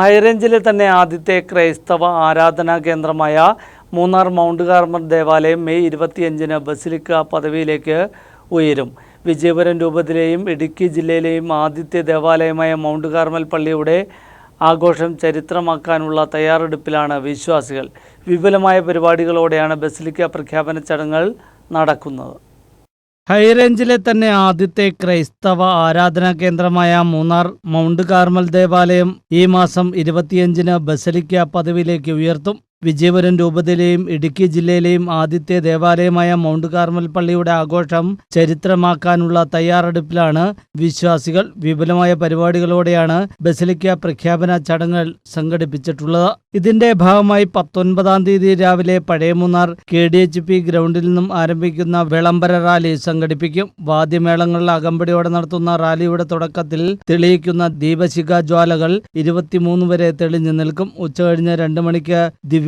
ഹൈറേഞ്ചിലെ തന്നെ ആദ്യത്തെ ക്രൈസ്തവ ആരാധനാ കേന്ദ്രമായ മൂന്നാർ മൗണ്ട് കാർമൽ ദേവാലയം മെയ് ഇരുപത്തിയഞ്ചിന് ബസിലിക്ക പദവിയിലേക്ക് ഉയരും. വിജയപുരം രൂപതയിലെയും ഇടുക്കി ജില്ലയിലെയും ആദ്യത്തെ ദേവാലയമായ മൗണ്ട് കാർമൽ പള്ളിയുടെ ആഘോഷം ചരിത്രമാക്കാനുള്ള തയ്യാറെടുപ്പിലാണ് വിശ്വാസികൾ. വിപുലമായ പരിപാടികളോടെയാണ് ബസിലിക്ക പ്രഖ്യാപന ചടങ്ങുകൾ നടക്കുന്നത്. ഹൈറേഞ്ചിലെ തന്നെ ആദ്യത്തെ ക്രൈസ്തവ ആരാധനാ കേന്ദ്രമായ മൂന്നാർ മൗണ്ട് കാർമൽ ദേവാലയം ഈ മാസം ഇരുപത്തിയഞ്ചിന് ബസലിക്ക പദവിയിലേക്ക് ഉയർത്തും. വിജയപുരം രൂപതയിലെയും ഇടുക്കി ജില്ലയിലെയും ആദ്യത്തെ ദേവാലയമായ മൗണ്ട് കാർമൽ പള്ളിയുടെ ആഘോഷം ചരിത്രമാക്കാനുള്ള തയ്യാറെടുപ്പിലാണ് വിശ്വാസികൾ വിപുലമായ പരിപാടികളോടെയാണ് ബസലിക്ക പ്രഖ്യാപന ചടങ്ങുകൾ സംഘടിപ്പിച്ചിട്ടുള്ളത്. ഇതിന്റെ ഭാഗമായി പത്തൊൻപതാം തീയതി രാവിലെ പഴയ Munnar K D H P ഗ്രൗണ്ടിൽ നിന്നും ആരംഭിക്കുന്ന വിളംബര റാലി സംഘടിപ്പിക്കും. വാദ്യമേളങ്ങളുടെ അകമ്പടിയോടെ നടത്തുന്ന റാലിയുടെ തുടക്കത്തിൽ തെളിയിക്കുന്ന ദീപശിഖ ജ്വാലകൾ ഇരുപത്തിമൂന്ന് വരെ തെളിഞ്ഞു നിൽക്കും. ഉച്ചകഴിഞ്ഞ് രണ്ട് മണിക്ക്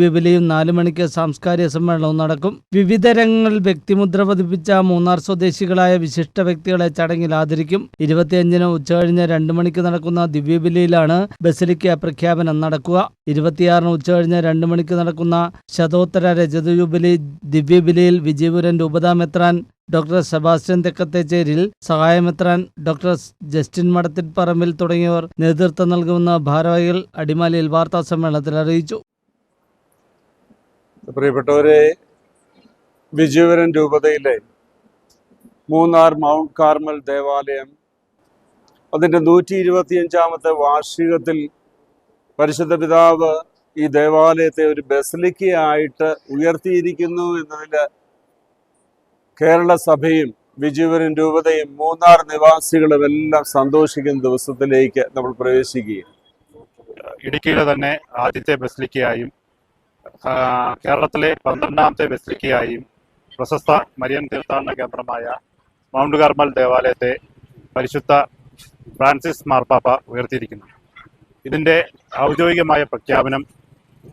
ദിവ്യബലിയും നാലു മണിക്ക് സാംസ്കാരിക സമ്മേളനവും നടക്കും. വിവിധ രംഗങ്ങളിൽ വ്യക്തിമുദ്ര പതിപ്പിച്ച മൂന്നാർ സ്വദേശികളായ വിശിഷ്ട വ്യക്തികളെ ചടങ്ങിൽ ആദരിക്കും. ഇരുപത്തിയഞ്ചിന് ഉച്ചകഴിഞ്ഞ് രണ്ട് മണിക്ക് നടക്കുന്ന ദിവ്യബലിയിലാണ് ബസലിക്ക പ്രഖ്യാപനം നടക്കുക. ഇരുപത്തിയാറിന് ഉച്ചകഴിഞ്ഞ് രണ്ട് മണിക്ക് നടക്കുന്ന ശതോത്തര രജത ജൂബിലി ദിവ്യബലിയിൽ വിജയപുരൻ രൂപതാമെത്രാൻ ഡോക്ടർ സെബാസ്റ്റ്യൻ തെക്കത്തേച്ചേരിൽ സഹായമെത്രാൻ ഡോക്ടർ ജസ്റ്റിൻ മടത്തിൽ പറമ്പിൽ തുടങ്ങിയവർ നേതൃത്വം നൽകുമെന്ന് ഭാരവാഹികൾ അടിമാലിയിൽ വാർത്താ സമ്മേളനത്തിൽ അറിയിച്ചു. പ്രിയപ്പെട്ടവരെ വിജയപുരം രൂപതയിലെ മൂന്നാർ മൗണ്ട് കാർമൽ ദേവാലയം അതിന്റെ നൂറ്റി ഇരുപത്തിയഞ്ചാമത്തെ വാർഷികത്തിൽ പരിശുദ്ധ പിതാവ് ഈ ദേവാലയത്തെ ഒരു ബസലിക്കയായിട്ട് ഉയർത്തിയിരിക്കുന്നു എന്നതിൽ കേരള സഭയും വിജയപുരം രൂപതയും മൂന്നാർ നിവാസികളും എല്ലാം സന്തോഷിക്കുന്ന ദിവസത്തിലേക്ക് നമ്മൾ പ്രവേശിക്കുകയും ഇടുക്കിയിലെ തന്നെ ആദ്യത്തെ ബസിലിക്കയായും കേരളത്തിലെ പന്ത്രണ്ടാമത്തെ ബസിലിക്കയായും പ്രശസ്ത മരിയൻ തീർത്ഥാടന കേന്ദ്രമായ മൗണ്ട് കാർമൽ ദേവാലയത്തെ പരിശുദ്ധ ഫ്രാൻസിസ് മാർപ്പാപ്പ ഉയർത്തിയിരിക്കുന്നു. ഇതിന്റെ ഔദ്യോഗികമായ പ്രഖ്യാപനം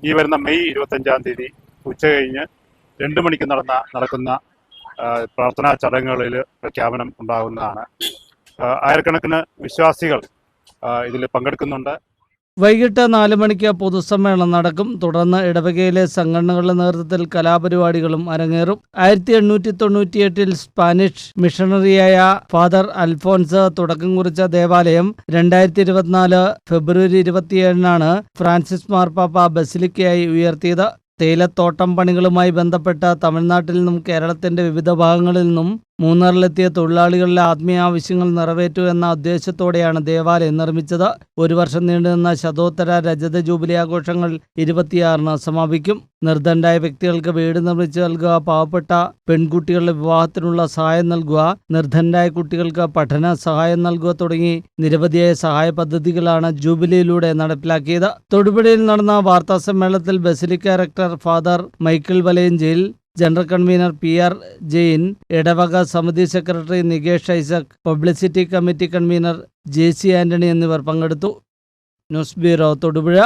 ഈ വരുന്ന മെയ് ഇരുപത്തഞ്ചാം തീയതി ഉച്ച കഴിഞ്ഞ് രണ്ട് മണിക്ക് നടന്ന നടക്കുന്ന പ്രാർത്ഥനാ ചടങ്ങുകളിൽ പ്രഖ്യാപനം ഉണ്ടാകുന്നതാണ്. ആയിരക്കണക്കിന് വിശ്വാസികൾ ഇതിൽ പങ്കെടുക്കുന്നുണ്ട്. വൈകിട്ട് നാല് മണിക്ക് പൊതുസമ്മേളനം നടക്കും. തുടർന്ന് ഇടവകയിലെ സംഘടനകളുടെ നേതൃത്വത്തിൽ കലാപരിപാടികളും അരങ്ങേറും. ആയിരത്തി എണ്ണൂറ്റി തൊണ്ണൂറ്റിയെട്ടിൽ സ്പാനിഷ് മിഷണറിയായ ഫാദർ അൽഫോൻസ് തുടക്കം കുറിച്ച ദേവാലയം രണ്ടായിരത്തി ഇരുപത്തിനാല് ഫെബ്രുവരി ഇരുപത്തിയേഴിനാണ് ഫ്രാൻസിസ് മാർപ്പാപ്പ ബസിലിക്കയായി ഉയർത്തിയത്. തേയിലത്തോട്ടം പണികളുമായി ബന്ധപ്പെട്ട തമിഴ്നാട്ടിൽ നിന്നും കേരളത്തിന്റെ വിവിധ ഭാഗങ്ങളിൽ നിന്നും മൂന്നാറിലെത്തിയ തൊഴിലാളികളുടെ ആത്മീയ ആവശ്യങ്ങൾ നിറവേറ്റു എന്ന ഉദ്ദേശത്തോടെയാണ് ദേവാലയം നിർമ്മിച്ചത്. ഒരു വർഷം നീണ്ടുനിന്ന ശതോത്തര രജത ജൂബിലി ആഘോഷങ്ങൾ ഇരുപത്തിയാറിന് സമാപിക്കും. നിർദ്ധനരായ വ്യക്തികൾക്ക് വീട് നിർമ്മിച്ചു നൽകുക പാവപ്പെട്ട പെൺകുട്ടികളുടെ വിവാഹത്തിനുള്ള സഹായം നൽകുക നിർദ്ധണ്ടായ കുട്ടികൾക്ക് പഠന സഹായം നൽകുക തുടങ്ങി നിരവധിയായ സഹായ പദ്ധതികളാണ് ജൂബിലിയിലൂടെ നടപ്പിലാക്കിയത്. തൊടുപുഴയിൽ നടന്ന വാർത്താ സമ്മേളനത്തിൽ basilica rector father Michael Valayanchel general convener P R Jain ഇടവക സമിതി secretary Nikesh Isaac publicity committee convener J C Antony എന്നിവർ പങ്കെടുത്തു. News bureau Thodupuzha.